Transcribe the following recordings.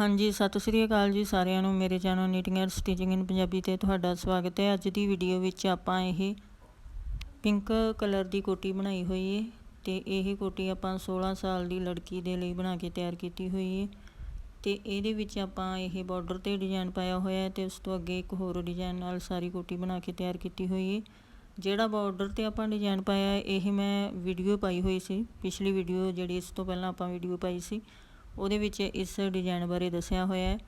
ਹਾਂਜੀ, ਸਤਿ ਸ੍ਰੀ ਅਕਾਲ ਜੀ ਸਾਰਿਆਂ ਨੂੰ। ਮੇਰੇ channel knitting and stitching in Punjabi ਤੇ ਤੁਹਾਡਾ ਸਵਾਗਤ ਹੈ। ਅੱਜ ਦੀ ਵੀਡੀਓ ਵਿੱਚ ਆਪਾਂ ਇਹ ਪਿੰਕ ਕਲਰ ਦੀ ਕੋਟੀ ਬਣਾਈ ਹੋਈ ਹੈ ਤੇ ਇਹ ਕੋਟੀ ਆਪਾਂ 16 ਸਾਲ ਦੀ ਲੜਕੀ ਦੇ ਲਈ ਬਣਾ ਕੇ ਤਿਆਰ ਕੀਤੀ ਹੋਈ ਹੈ ਤੇ ਇਹਦੇ ਵਿੱਚ ਆਪਾਂ ਇਹ ਬਾਰਡਰ ਤੇ ਡਿਜ਼ਾਈਨ ਪਾਇਆ ਹੋਇਆ ਹੈ ਤੇ ਉਸ ਤੋਂ ਅੱਗੇ ਇੱਕ ਹੋਰ ਡਿਜ਼ਾਈਨ ਨਾਲ ਸਾਰੀ ਕੋਟੀ ਬਣਾ ਕੇ ਤਿਆਰ ਕੀਤੀ ਹੋਈ ਹੈ ਜਿਹੜਾ ਬਾਰਡਰ ਤੇ ਆਪਾਂ ਡਿਜ਼ਾਈਨ ਪਾਇਆ ਇਹ ਮੈਂ ਵੀਡੀਓ ਪਾਈ ਹੋਈ ਸੀ। ਪਿਛਲੀ ਵੀਡੀਓ ਜਿਹੜੀ ਇਸ ਤੋਂ ਪਹਿਲਾਂ ਆਪਾਂ ਵੀਡੀਓ ਪਾਈ ਸੀ। ਉਹਦੇ ਵਿੱਚ ਇਸ ਡਿਜ਼ਾਈਨ ਬਾਰੇ ਦੱਸਿਆ ਹੋਇਆ ਹੈ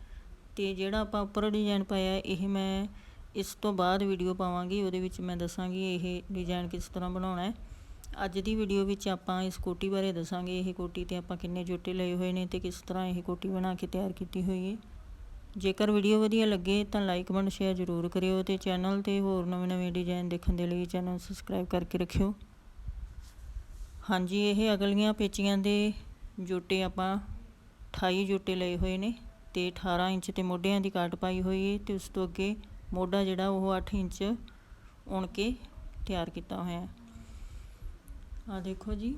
ਤੇ ਜਿਹੜਾ ਆਪਾਂ ਉੱਪਰ ਡਿਜ਼ਾਈਨ ਪਾਇਆ ਇਹ ਮੈਂ ਇਸ ਤੋਂ ਬਾਅਦ ਵੀਡੀਓ ਪਾਵਾਂਗੀ, ਉਹਦੇ ਵਿੱਚ ਮੈਂ ਦੱਸਾਂਗੀ ਇਹ ਡਿਜ਼ਾਈਨ ਕਿਸ ਤਰ੍ਹਾਂ ਬਣਾਉਣਾ ਹੈ। ਅੱਜ ਦੀ ਵੀਡੀਓ ਵਿੱਚ ਆਪਾਂ ਇਸ ਕੋਟੀ ਬਾਰੇ ਦੱਸਾਂਗੇ, ਇਹ ਕੋਟੀ ਤੇ ਆਪਾਂ ਕਿੰਨੇ ਜੋਟੇ ਲਏ ਹੋਏ ਨੇ ਤੇ ਕਿਸ ਤਰ੍ਹਾਂ ਇਹ ਕੋਟੀ ਬਣਾ ਕੇ ਤਿਆਰ ਕੀਤੀ ਹੋਈ ਹੈ। ਜੇਕਰ ਵੀਡੀਓ ਵਧੀਆ ਲੱਗੇ ਤਾਂ ਲਾਈਕ ਕਮੈਂਟ ਸ਼ੇਅਰ ਜ਼ਰੂਰ ਕਰਿਓ ਤੇ ਚੈਨਲ ਤੇ ਹੋਰ ਨਵੇਂ-ਨਵੇਂ ਡਿਜ਼ਾਈਨ ਦੇਖਣ ਦੇ ਲਈ ਚੈਨਲ ਸਬਸਕ੍ਰਾਈਬ ਕਰਕੇ ਰੱਖਿਓ। ਹਾਂਜੀ, ਇਹ ਅਗਲੀਆਂ ਪੇਚੀਆਂ ਦੇ ਜੋਟੇ ਆਪਾਂ 28 ਜੋਟੇ ਲਏ ਹੋਏ ਨੇ ਤੇ 18 ਇੰਚ ਤੇ ਮੋਢਿਆਂ ਦੀ ਕਾਟ ਪਾਈ ਹੋਈ ਹੈ ਤੇ ਉਸ ਤੋਂ ਅੱਗੇ ਮੋਢਾ ਜਿਹੜਾ ਉਹ 8 ਇੰਚ ਉਣ ਕੇ ਤਿਆਰ ਕੀਤਾ ਹੋਇਆ ਹੈ। ਆ ਦੇਖੋ ਜੀ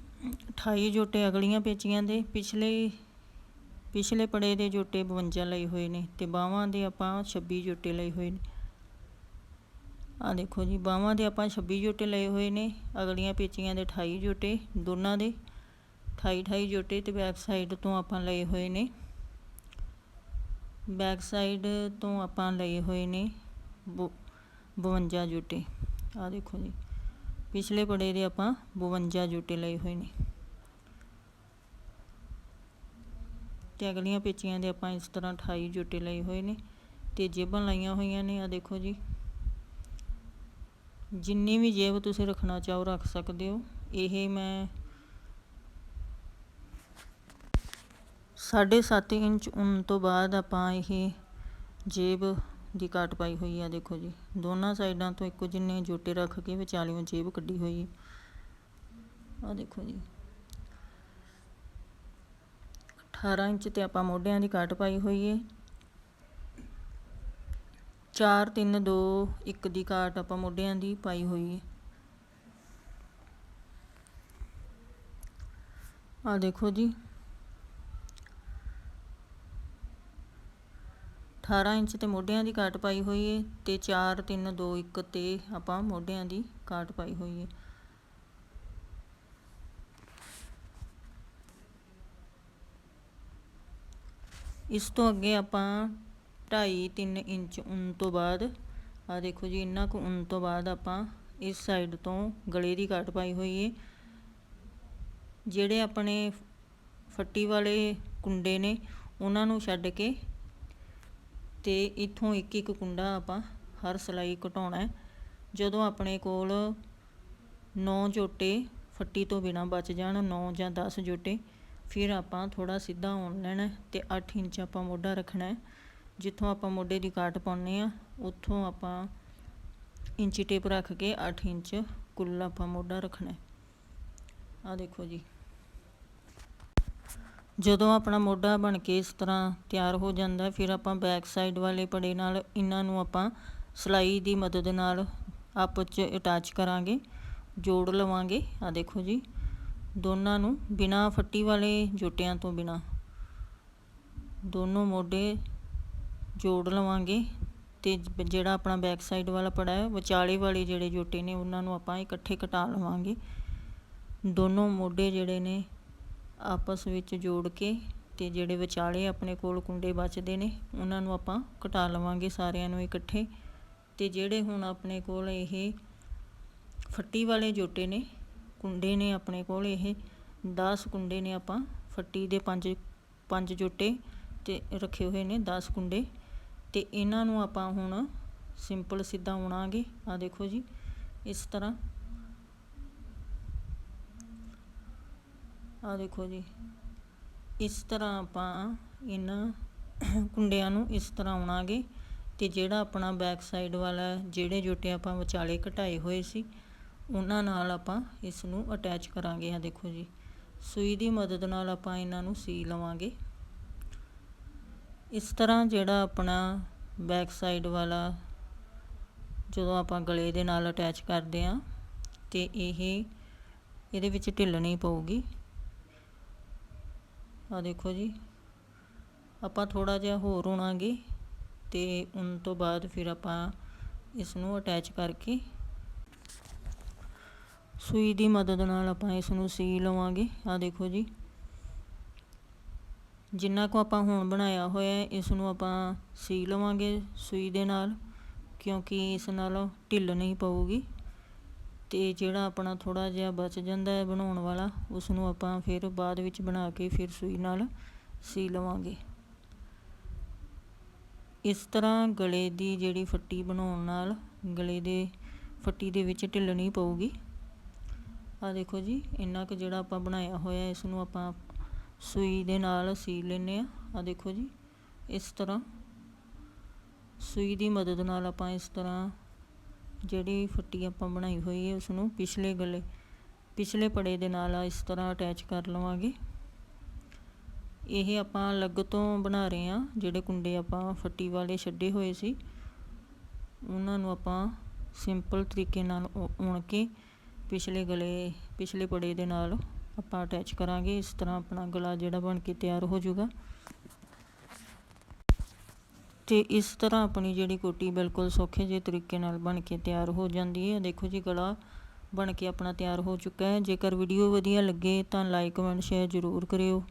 28 ਜੋਟੇ ਅਗਲੀਆਂ ਪੇਚੀਆਂ ਦੇ, ਪਿਛਲੇ ਪਿਛਲੇ ਪੜੇ ਦੇ ਜੋਟੇ 52 ਲਏ ਹੋਏ ਨੇ ਤੇ ਬਾਹਾਂ ਦੇ ਆਪਾਂ 26 ਜੋਟੇ ਲਏ ਹੋਏ ਨੇ। ਆ ਦੇਖੋ ਜੀ ਬਾਹਾਂ ਦੇ ਆਪਾਂ 26 ਜੋਟੇ ਲਏ ਹੋਏ ਨੇ, ਅਗਲੀਆਂ ਪੇਚੀਆਂ ਦੇ 28 ਜੋਟੇ, ਦੋਨਾਂ ਦੇ 28 28 ਜੋਟੇ ਤੇ ਬੈਕ ਸਾਈਡ ਤੋਂ ਆਪਾਂ ਲਏ ਹੋਏ ਨੇ। ਬੈਕ ਸਾਈਡ ਤੋਂ ਆਪਾਂ ਲਏ ਹੋਏ ਨੇ 52 ਜੋਟੇ। ਆ ਦੇਖੋ ਜੀ, ਪਿਛਲੇ ਪੜੇ ਦੇ ਆਪਾਂ 52 ਜੋਟੇ ਲਏ ਹੋਏ ਨੇ। ਤੇ ਅਗਲੀਆਂ ਪੇਚੀਆਂ ਦੇ ਆਪਾਂ ਇਸ ਤਰ੍ਹਾਂ 28 ਜੋਟੇ ਲਏ ਹੋਏ ਨੇ ਤੇ ਜੇਬਾਂ ਲਾਈਆਂ ਹੋਈਆਂ ਨੇ ਆ ਦੇਖੋ ਜੀ। ਜਿੰਨੀ ਵੀ ਜੇਬ ਤੁਸੀਂ ਰੱਖਣਾ ਚਾਹੋ ਰੱਖ ਸਕਦੇ ਹੋ। ਇਹ ਮੈਂ 7.5 ਇੰਚ ਉਨ ਤੋਂ ਬਾਅਦ ਆਪਾਂ ਇਹ ਜੇਬ ਦੀ ਕਾਟ ਪਾਈ ਹੋਈ ਆ, ਦੇਖੋ ਜੀ। ਦੋਨਾਂ ਸਾਈਡਾਂ ਤੋਂ ਇੱਕੋ ਜਿੰਨੇ ਜੋਟੇ ਰੱਖ ਕੇ ਵਿਚਾਲਿਓਂ ਜੇਬ ਕੱਢੀ ਹੋਈ। ਹੈ ਆ ਦੇਖੋ ਜੀ। 18 ਇੰਚ ਤੇ ਆਪਾਂ ਮੋਢਿਆਂ ਦੀ ਕਾਟ ਪਾਈ ਹੋਈ ਹੈ 4 3 2 1 ਦੀ ਕਾਟ ਆਪਾਂ ਮੋਢਿਆਂ ਦੀ ਪਾਈ ਹੋਈ ਹੈ ਆ ਦੇਖੋ ਜੀ। 18 ਇੰਚ ਤੇ ਮੋਢਿਆਂ ਦੀ ਕਾਟ ਪਾਈ ਹੋਈ ਹੈ ਤੇ 4 3 2 1 ਤੇ ਆਪਾਂ ਮੋਢਿਆਂ ਦੀ ਕਾਟ ਪਾਈ ਹੋਈ ਹੈ ਇਸ ਤੋਂ ਅੱਗੇ ਆਪਾਂ 2.5 3 ਇੰਚ ਉਨ ਤੋਂ ਬਾਅਦ ਆ ਦੇਖੋ ਜੀ, ਇੰਨਾ ਕੁ ਉਨ ਤੋਂ ਬਾਅਦ ਆਪਾਂ ਇਸ ਸਾਈਡ ਤੋਂ ਗਲੇ ਦੀ ਕਾਟ ਪਾਈ ਹੋਈ ਹੈ ਜਿਹੜੇ ਆਪਣੇ ਫੱਟੀ ਵਾਲੇ ਕੁੰਡੇ ਨੇ, ਉਹਨਾਂ ਨੂੰ ਛੱਡ ਕੇ ਤੇ ਇੱਥੋਂ ਇੱਕ ਇੱਕ ਕੁੰਡਾ ਆਪਾਂ ਹਰ ਸਲਾਈ ਘਟਾਉਣਾ ਹੈ। ਜਦੋਂ ਆਪਣੇ ਕੋਲ 9 ਜੋਟੇ ਫੱਟੀ ਤੋਂ ਬਿਨਾ ਬਚ ਜਾਣ 9 ਜਾਂ 10 ਜੋਟੇ, ਫਿਰ ਆਪਾਂ ਥੋੜਾ ਸਿੱਧਾ ਆਉਣ ਲੈਣਾ ਤੇ 8 ਇੰਚ ਆਪਾਂ ਮੋਢਾ ਰੱਖਣਾ ਹੈ। ਜਿੱਥੋਂ ਆਪਾਂ ਮੋਢੇ ਦੀ ਕਾਟ ਪਾਉਨੇ ਆ ਉੱਥੋਂ ਆਪਾਂ ਇੰਚੀ ਟੇਪ ਰੱਖ ਕੇ 8 ਇੰਚ ਕੁੱਲ ਆਪਾਂ ਮੋਢਾ ਰੱਖਣਾ ਹੈ। ਆ ਦੇਖੋ ਜੀ। ਜਦੋਂ ਆਪਣਾ ਮੋਢਾ ਬਣ ਕੇ ਇਸ ਤਰ੍ਹਾਂ ਤਿਆਰ ਹੋ ਜਾਂਦਾ, ਫਿਰ ਆਪਾਂ ਬੈਕ ਸਾਈਡ ਵਾਲੇ ਪੜੇ ਨਾਲ ਇਹਨਾਂ ਨੂੰ ਆਪਾਂ ਸਲਾਈ ਦੀ ਮਦਦ ਨਾਲ ਆਪਸ 'ਚ ਅਟੈਚ ਕਰਾਂਗੇ, ਜੋੜ ਲਵਾਂਗੇ। ਆ ਦੇਖੋ ਜੀ, ਦੋਨਾਂ ਨੂੰ ਬਿਨਾ ਫੱਟੀ ਵਾਲੇ ਜੋਟਿਆਂ ਤੋਂ ਬਿਨਾ ਦੋਨੋਂ ਮੋਢੇ ਜੋੜ ਲਵਾਂਗੇ ਤੇ ਜਿਹੜਾ ਆਪਣਾ ਬੈਕ ਸਾਈਡ ਵਾਲਾ ਪੜਾ ਹੈ, ਵਿਚਾਲੇ ਵਾਲੇ ਜਿਹੜੇ ਜੋਟੇ ਨੇ ਉਹਨਾਂ ਨੂੰ ਆਪਾਂ ਇਕੱਠੇ ਕਟਾ ਲਵਾਂਗੇ। ਦੋਨੋਂ ਮੋਢੇ ਜਿਹੜੇ ਨੇ ਆਪਸ ਵਿੱਚ ਜੋੜ ਕੇ ਅਤੇ ਜਿਹੜੇ ਵਿਚਾਲੇ ਆਪਣੇ ਕੋਲ ਕੁੰਡੇ ਬਚਦੇ ਨੇ, ਉਹਨਾਂ ਨੂੰ ਆਪਾਂ ਕਟਾ ਲਵਾਂਗੇ ਸਾਰਿਆਂ ਨੂੰ ਇਕੱਠੇ। ਅਤੇ ਜਿਹੜੇ ਹੁਣ ਆਪਣੇ ਕੋਲ ਇਹ ਫੱਟੀ ਵਾਲੇ ਜੋਟੇ ਨੇ, ਕੁੰਡੇ ਨੇ ਆਪਣੇ ਕੋਲ ਇਹ 10 ਕੁੰਡੇ ਨੇ ਆਪਾਂ ਫੱਟੀ ਦੇ ਪੰਜ ਪੰਜ ਜੋਟੇ ਤੇ ਰੱਖੇ ਹੋਏ ਨੇ 10 ਕੁੰਡੇ। ਤੇ ਇਹਨਾਂ ਨੂੰ ਆਪਾਂ ਹੁਣ ਸਿੰਪਲ ਸਿੱਧਾ ਉਣਾਂਗੇ। ਆ ਦੇਖੋ ਜੀ, ਇਸ ਤਰ੍ਹਾਂ ਆਹ ਦੇਖੋ ਜੀ। ਇਸ ਤਰ੍ਹਾਂ ਆਪਾਂ ਇਹਨਾਂ ਕੁੰਡਿਆਂ ਨੂੰ ਇਸ ਤਰ੍ਹਾਂ ਆਉਣਾਗੇ ਤੇ ਜਿਹੜਾ ਆਪਣਾ ਬੈਕ ਸਾਈਡ ਵਾਲਾ ਜਿਹੜੇ ਜੋਟੇ ਆਪਾਂ ਵਿਚਾਲੇ ਘਟਾਏ ਹੋਏ ਸੀ, ਉਹਨਾਂ ਨਾਲ ਆਪਾਂ ਇਸ ਨੂੰ ਅਟੈਚ ਕਰਾਂਗੇ। ਆ ਦੇਖੋ ਜੀ। ਸੂਈ ਦੀ ਮਦਦ ਨਾਲ ਆਪਾਂ ਇਹਨਾਂ ਨੂੰ ਸੀ ਲਵਾਂਗੇ। ਇਸ ਤਰ੍ਹਾਂ ਜਿਹੜਾ ਆਪਣਾ ਬੈਕ ਸਾਈਡ ਵਾਲਾ ਜਦੋਂ ਆਪਾਂ ਗਲੇ ਦੇ ਨਾਲ ਅਟੈਚ ਕਰਦੇ ਆਂ ਤੇ ਇਹ ਇਹਦੇ ਵਿੱਚ ਢਿੱਲ ਨਹੀਂ ਪਊਗੀ। ਆ ਦੇਖੋ ਜੀ। ਆਪਾਂ ਥੋੜਾ ਜਿਹਾ ਹੋਰ ਉਣਾਂਗੇ ਤੇ ਉਨ ਤੋਂ ਬਾਅਦ ਫਿਰ ਆਪਾਂ ਇਸ ਨੂੰ ਅਟੈਚ ਕਰਕੇ ਸੂਈ ਦੀ ਮਦਦ ਨਾਲ ਆਪਾਂ ਇਸ ਨੂੰ ਸੀ ਲਵਾਂਗੇ। ਆ ਦੇਖੋ ਜੀ। ਜਿੰਨਾ ਕੁ ਆਪਾਂ ਹੁਣ ਬਣਾਇਆ ਹੋਇਆ ਹੈ ਇਸ ਨੂੰ ਆਪਾਂ ਸੀ ਲਵਾਂਗੇ ਸੂਈ ਦੇ ਨਾਲ, ਕਿਉਂਕਿ ਇਸ ਨਾਲ ਢਿੱਲ ਨਹੀਂ ਪਊਗੀ। ਅਤੇ ਜਿਹੜਾ ਆਪਣਾ ਥੋੜ੍ਹਾ ਜਿਹਾ ਬਚ ਜਾਂਦਾ ਹੈ ਬਣਾਉਣ ਵਾਲਾ ਉਸ ਨੂੰ ਆਪਾਂ ਫਿਰ ਬਾਅਦ ਵਿੱਚ ਬਣਾ ਕੇ ਫਿਰ ਸੂਈ ਨਾਲ ਸੀ ਲਵਾਂਗੇ। ਇਸ ਤਰ੍ਹਾਂ ਗਲੇ ਦੀ ਜਿਹੜੀ ਫੱਟੀ ਬਣਾਉਣ ਨਾਲ ਗਲੇ ਦੇ ਫੱਟੀ ਦੇ ਵਿੱਚ ਢਿੱਲਣੀ ਪਊਗੀ। ਆ ਦੇਖੋ ਜੀ, ਇੰਨਾ ਕੁ ਜਿਹੜਾ ਆਪਾਂ ਬਣਾਇਆ ਹੋਇਆ ਇਸ ਨੂੰ ਆਪਾਂ ਸੂਈ ਦੇ ਨਾਲ ਸੀ ਲੈਨੇ ਆ ਆ ਦੇਖੋ ਜੀ, ਇਸ ਤਰ੍ਹਾਂ ਸੂਈ ਦੀ ਮਦਦ ਨਾਲ ਆਪਾਂ ਇਸ ਤਰ੍ਹਾਂ ਜਿਹੜੀ ਫੱਟੀ ਆਪਾਂ ਬਣਾਈ ਹੋਈ ਹੈ ਉਸ ਨੂੰ ਪਿਛਲੇ ਗਲੇ, ਪਿਛਲੇ ਪੜੇ ਦੇ ਨਾਲ ਇਸ ਤਰ੍ਹਾਂ ਅਟੈਚ ਕਰ ਲਵਾਂਗੇ। ਇਹ ਆਪਾਂ ਅਲੱਗ ਤੋਂ ਬਣਾ ਰਹੇ ਹਾਂ, ਜਿਹੜੇ ਕੁੰਡੇ ਆਪਾਂ ਫੱਟੀ ਵਾਲੇ ਛੱਡੇ ਹੋਏ ਸੀ। ਉਹਨਾਂ ਨੂੰ ਆਪਾਂ ਸਿੰਪਲ ਤਰੀਕੇ ਨਾਲ ਉਣ ਕੇ ਪਿਛਲੇ ਗਲੇ, ਪਿਛਲੇ ਪੜੇ ਦੇ ਨਾਲ ਆਪਾਂ ਅਟੈਚ ਕਰਾਂਗੇ। ਇਸ ਤਰ੍ਹਾਂ ਆਪਣਾ ਗਲਾ ਜਿਹੜਾ ਬਣ ਕੇ ਤਿਆਰ ਹੋ ਜਾਊਗਾ। ਅਤੇ ਇਸ ਤਰ੍ਹਾਂ ਆਪਣੀ ਜਿਹੜੀ ਕੋਟੀ ਬਿਲਕੁਲ ਸੌਖੇ ਜਿਹੇ ਤਰੀਕੇ ਨਾਲ ਬਣ ਕੇ ਤਿਆਰ ਹੋ ਜਾਂਦੀ ਹੈ। ਦੇਖੋ ਜੀ, ਗਲਾ ਬਣ ਕੇ ਆਪਣਾ ਤਿਆਰ ਹੋ ਚੁੱਕਾ ਹੈ। ਜੇਕਰ ਵੀਡੀਓ ਵਧੀਆ ਲੱਗੇ ਤਾਂ ਲਾਈਕ ਕਮੈਂਟ ਸ਼ੇਅਰ ਜ਼ਰੂਰ ਕਰਿਓ।